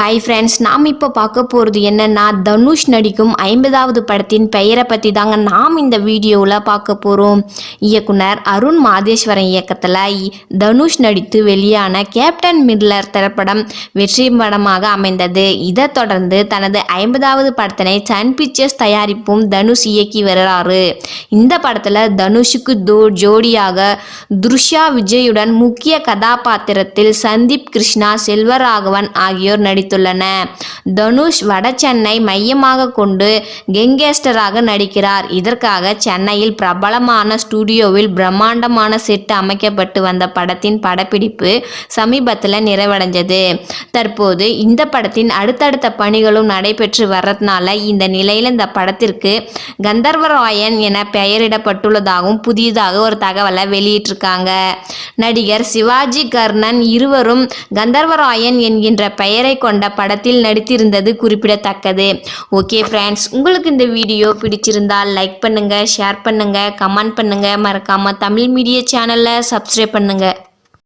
Hi friends நாம் இப்போ பார்க்க போகிறது என்னன்னா தனுஷ் நடிக்கும் ஐம்பதாவது படத்தின் பெயரை பற்றி தாங்க நாம் இந்த வீடியோவில் பார்க்க போகிறோம் இயக்குனர் அருண் மாதேஸ்வரன் இயக்கத்தில் தனுஷ் நடித்து வெளியான கேப்டன் மில்லர் திரைப்படம் வெற்றி படமாக அமைந்தது. இதைத் தொடர்ந்து தனது ஐம்பதாவது படத்தினை சன் பிக்சர்ஸ் தயாரிப்பும் தனுஷ் இயக்கி வருகிறாரு. இந்த படத்தில் தனுஷுக்கு தோ ஜோடியாக துருஷா விஜயுடன் முக்கிய கதாபாத்திரத்தில் சந்தீப் கிருஷ்ணா செல்வராகவன் ஆகியோர் நடித்துள்ளன தனுஷ் வட சென்னை மையமாக கொண்டு கெங்கேஸ்டராக நடிக்கிறார். இதற்காக சென்னையில் பிரபலமான ஸ்டுடியோவில் பிரம்மாண்டமான செட் அமைக்கப்பட்டு வந்த படத்தின் படப்பிடிப்பு சமீபத்தில் நிறைவடைஞ்சது. தற்போது இந்த படத்தின் அடுத்தடுத்த பணிகளும் நடைபெற்று வர்றதுனால இந்த நிலையில் இந்த படத்திற்கு கந்தர்வராயன் என பெயரிடப்பட்டுள்ளதாகவும் புதியதாக ஒரு தகவலை வெளியிட்டிருக்காங்க. நடிகர் சிவாஜி கர்ணன் இருவரும் கந்தர்வராயன் என்கின்ற பெயரை கொண்ட கொண்ட படத்தில் நடித்திருந்தது குறிப்பிடத்தக்கது. ஓகே ஃப்ரெண்ட்ஸ் உங்களுக்கு இந்த வீடியோ பிடிச்சிருந்தால் லைக் பண்ணுங்கள் ஷேர் பண்ணுங்கள் கமெண்ட் பண்ணுங்கள் மறக்காமல் தமிழ் மீடியா சேனலை சப்ஸ்கிரைப் பண்ணுங்கள்